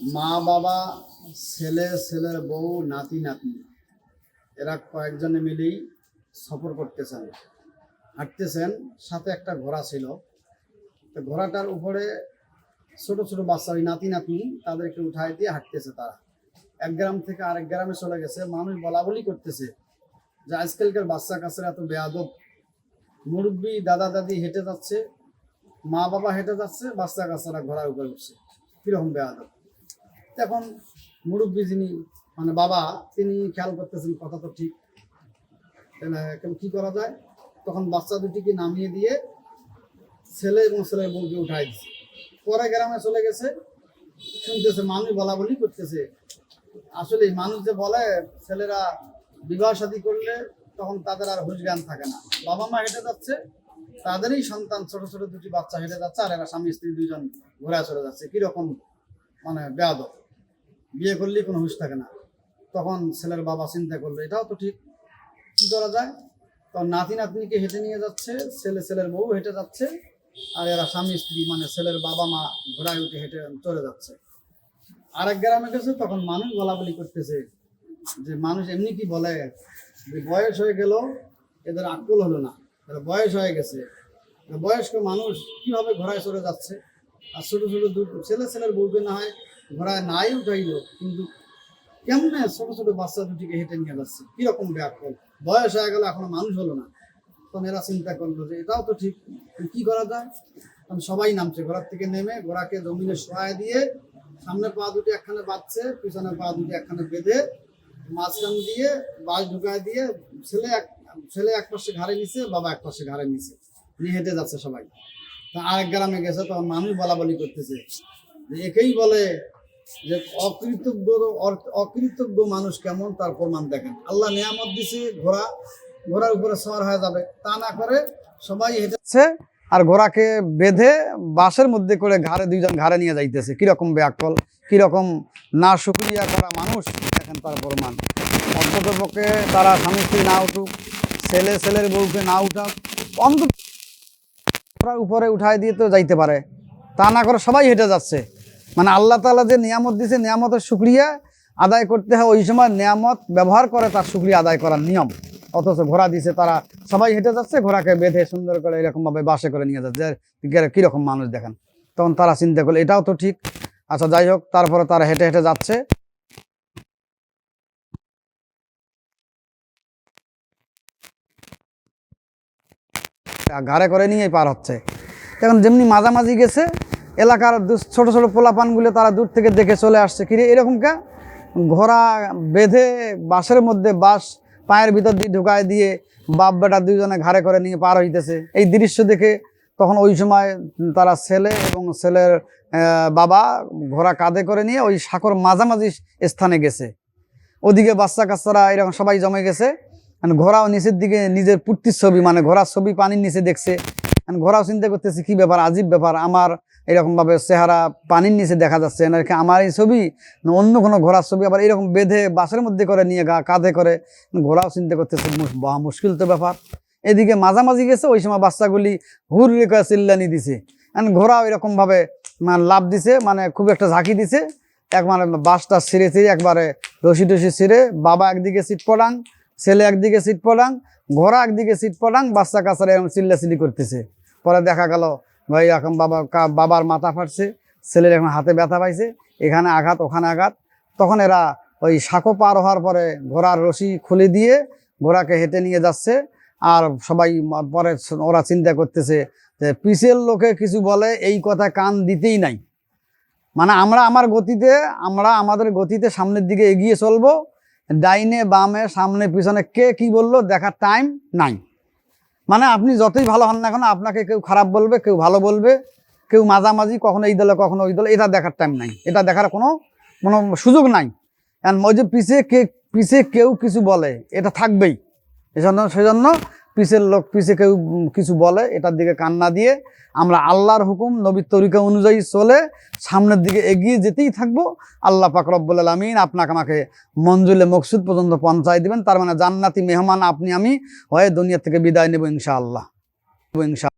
মা বাবা, ছেলে, ছেলের বউ, নাতি, নাতনি। এরা কয়েকজনে মিলেই সফর করতেছেন। হাঁটতেছেন, সাথে একটা ঘোড়া ছিল। তো ঘোড়াটার উপরে ছোট ছোট বাচ্চা, ওই নাতি, নাতনি, তাদেরকে উঠায় দিয়ে হাঁটতেছে তারা। এক গ্রাম থেকে আরেক গ্রামে চলে গেছে। মানুষ বলা বলি করতেছে যে, আজকালকার বাচ্চা কাছেরা এত বেয়াদব। মুরব্বী, দাদা, দাদি হেঁটে যাচ্ছে, মা বাবা হেঁটে যাচ্ছে, বাচ্চা কাচ্চারা ঘোড়ার উপরে উঠছে। কীরকম বেয়াদব? এখন মুরব্বী যিনি মানে বাবা, তিনি খেয়াল করতেছেন কথা তো ঠিক। এখন কি করা যায়? তখন বাচ্চা দুটিকে নামিয়ে দিয়ে ছেলে এবং ছেলে বউকে উঠাই দিচ্ছে পরে গ্রামে চলে গেছে, শুনতেছে মানুষ বলা বলি করতেছে। আসলে মানুষ যে বলে, ছেলেরা বিবাহ শাদী করলে তখন তাদের আর হুশ জ্ঞান থাকে না। বাবা মা হেঁটে যাচ্ছে, তাদেরই সন্তান, ছোট ছোট দুটি বাচ্চা হেঁটে যাচ্ছে, আর এরা স্বামী, স্ত্রী দুইজন ঘোরা চলে যাচ্ছে। কীরকম মানে বেয়াদ বিয়ে করলেই কোনো হুশ থাকে না। তখন ছেলের বাবা চিন্তা করল, এটাও তো ঠিক, কি করা যায়? তখন নাতি নাতনিকে হেঁটে নিয়ে যাচ্ছে, ছেলে ছেলের বউ হেঁটে যাচ্ছে, আর এরা স্বামী স্ত্রী মানে ছেলের বাবা মা ঘোড়ায় উঠে হেঁটে চলে যাচ্ছে। আরেক গ্রামে গেছে তখন মানুষ বলা বলি করতেছে যে, মানুষ এমনি কি বলে? যে, বয়স হয়ে গেল, এদের আকুল হলো না। এরা বয়স হয়ে গেছে। বয়স্ক মানুষ, কীভাবে ঘোড়ায় চলে যাচ্ছে? আর ছোট ছোট ছেলে ছেলের বউকে না হয় ঘোড়ায় নাই উঠাইলো কিন্তু কেমনে ছোট ছোট বাচ্চা দুটিকে হেঁটে নিয়ে যাচ্ছে? কীরকম ব্যাকল? বয়স হয়ে গেল, এখনও মানুষ হলো না। তখন এরা চিন্তা করল যে এটাও তো ঠিক কি করা যায়? তখন সবাই নামছে, ঘোড়ার থেকে নেমে ঘোড়াকে জমিনে শোয়ায় দিয়ে সামনে পা দুটি একখানে বাঁধছে, পিছনে পা দুটি একখানে বেঁধে মাঝখান দিয়ে বাস ঢুকায় দিয়ে ছেলে এক ছেলে এক পাশে ঘাড়ে নিছে, বাবা এক পাশে ঘাড়ে নিছে। নিয়ে হেঁটে যাচ্ছে সবাই। তা আরেক গ্রামে গেছে, তখন মানুষ বলা বলি করতেছে একেই বলে যে অকৃতজ্ঞ অকৃতজ্ঞ মানুষ কেমন, তার প্রমাণ দেখেন। আল্লাহ নিয়ামত দিছে, ঘোড়া ঘোড়ার উপরে সওয়ার হয়ে যাবে। তা না করে সবাই হেঁটে যাচ্ছে আর ঘোড়াকে বেঁধে বাসের মধ্যে করে ঘাড়ে দুইজন ঘাড়ে নিয়ে যাইতেছে। কীরকম ব্যাকল, কীরকম না শুক্রিয়া করা মানুষ, দেখেন তার প্রমাণ। অন্ততপক্ষে তারা স্বামী স্ত্রী না উঠুক, ছেলে ছেলের বউকে না উঠাক, অন্তত উপরে উঠায় দিয়ে তো যাইতে পারে। তা না করে সবাই হেঁটে যাচ্ছে। মানে আল্লাহ তাআলা যে নিয়ামত দিছে, নিয়ামতের শুক্রিয়া আদায় করতে হয়, ওই সময় নিয়ামত ব্যবহার করে তার শুক্রিয়া আদায় করার নিয়ম। অথচ ঘোড়া দিছে তারা, সবাই হেঁটে যাচ্ছে, ঘোড়াকে বেঁধে সুন্দর করে এরকমভাবে বাসে করে নিয়ে যাচ্ছে। কীরকম মানুষ দেখেন? তখন তারা চিন্তা করল, এটাও তো ঠিক। আচ্ছা যাই হোক, তারপরে তারা হেঁটে হেঁটে যাচ্ছে। ঘাড়ে করে নিয়েই পার হচ্ছে। এখন যেমনি মাঝামাঝি গেছে এলাকার ছোট ছোট পোলাপানগুলো তারা দূর থেকে দেখে চলে আসছে। কিরে এরকম কা? ঘোড়া বেঁধে বাসের মধ্যে বাস পায়ের ভিতর দিয়ে ঢুকায় দিয়ে বাপ বেটা দুইজনে ঘাড়ে করে নিয়ে পার হইতেছে। এই দৃশ্য দেখে তখন ওই সময় তারা ছেলে এবং ছেলের বাবা ঘোড়া কাঁধে করে নিয়ে ওই সাঁকর মাঝামাঝি স্থানে গেছে। ওদিকে বাচ্চা কাচ্চারা এরকম সবাই জমে গেছে। ঘোড়াও নিচের দিকে নিজের পূর্তির ছবি মানে ঘোড়ার ছবি পানির নিচে দেখছে। ঘোড়াও চিন্তা করতেছে, কি ব্যাপার, আজীব ব্যাপার, আমার এরকমভাবে চেহারা পানির নিচে দেখা যাচ্ছে। না কি আমার এই ছবি অন্য কোনো ঘোড়ার ছবি আবার এরকম বেঁধে বাসের মধ্যে করে নিয়ে গা কাঁধে করে ঘোড়াও চিন্তা করতেছে মুশকিল তো ব্যাপার। এদিকে মাঝামাঝি গেছে, ওই সময় বাচ্চাগুলি হুর রেখে চিল্লানি দিছে। আর ঘোড়াও এরকমভাবে মানে লাভ দিছে মানে খুব একটা ঝাঁকি দিছে। এক মানে বাসটা ছিঁড়ে ছিঁড়ে একবারে রশি টসি ছিঁড়ে বাবা একদিকে সিট পড়াং ছেলে একদিকে সিট পড়াং ঘোড়া একদিকে সিট পড়াং বাচ্চা কাছারা এরকম চিল্লাচিল্লি করতেছে। পরে দেখা গেল ভাই, এখন বাবা বাবার মাথা ফাটছে, ছেলের এখন হাতে ব্যথা পাইছে, এখানে আঘাত, ওখানে আঘাত। তখন এরা ওই সাঁকো পার হওয়ার পরে ঘোড়ার রশি খুলে দিয়ে ঘোড়াকে হেঁটে নিয়ে যাচ্ছে। আর সবাই পরে ওরা চিন্তা করতেছে যে পিছের লোকে কিছু বলে, এই কথা কান দিতেই নাই। মানে আমরা আমার গতিতে, আমরা আমাদের গতিতে সামনের দিকে এগিয়ে চলবো। ডাইনে, বামে, সামনে, পিছনে কে কি বলল, দেখার টাইম নাই। মানে আপনি যতই ভালো হন না কেন, আপনাকে কেউ খারাপ বলবে, কেউ ভালো বলবে, কেউ মাঝামাঝি, কখনো এই দলে, কখনো ওই দলে, এটা দেখার টাইম নাই। এটা দেখার কোনো কোনো সুযোগ নাই। কারণ ওই যে পিছে কে পিছিয়ে কেউ কিছু বলে, এটা থাকবেই। এজন্য, সেজন্য পিছের লোক পিছে কেউ কিছু বলে, এটার দিকে কান্না দিয়ে আমরা আল্লাহর হুকুম, নবীর তরিকা অনুযায়ী চলে সামনের দিকে এগিয়ে যেতেই থাকব। আল্লাহ পাক রব্বুল আলমিন আপনাকে আমাকে মঞ্জুলে মকসুদ পর্যন্ত পৌঁছায় দিবেন। তার মানে জান্নাতি মেহমান আপনি, আমি হয়ে দুনিয়া থেকে বিদায় নেব ইনশাআল্লাহ। ইনশা